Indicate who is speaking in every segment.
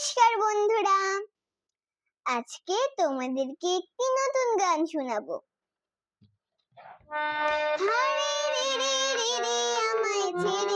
Speaker 1: নমস্কার বন্ধুরা। আজকে তোমাদেরকে একটি নতুন গান শোনাবো। আমায় ছেড়ে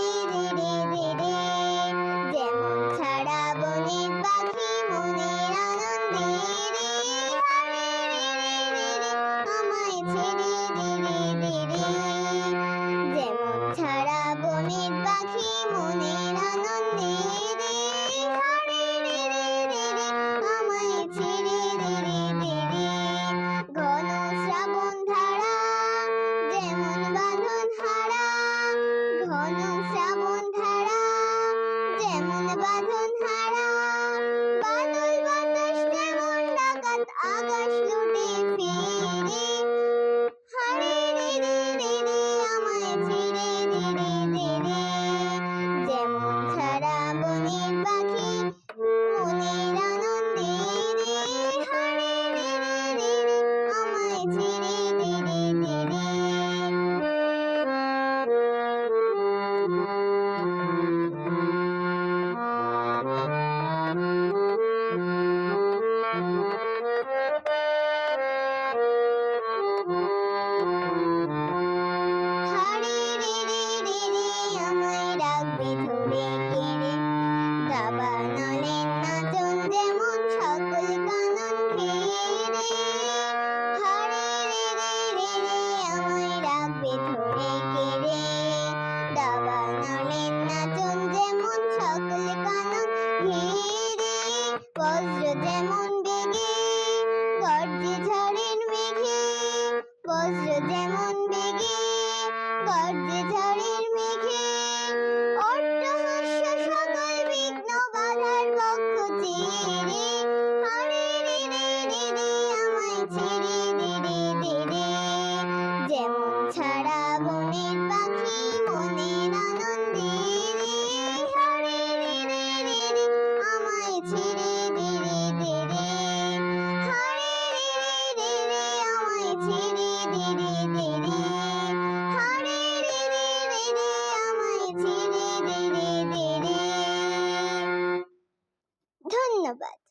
Speaker 1: Mm-hmm. বজ্র যেমন বেগে গর্জে ঝড়ের মেঘে বজ্র যেমন বেগে গর্জে ঝড়ের ধন্যবাদ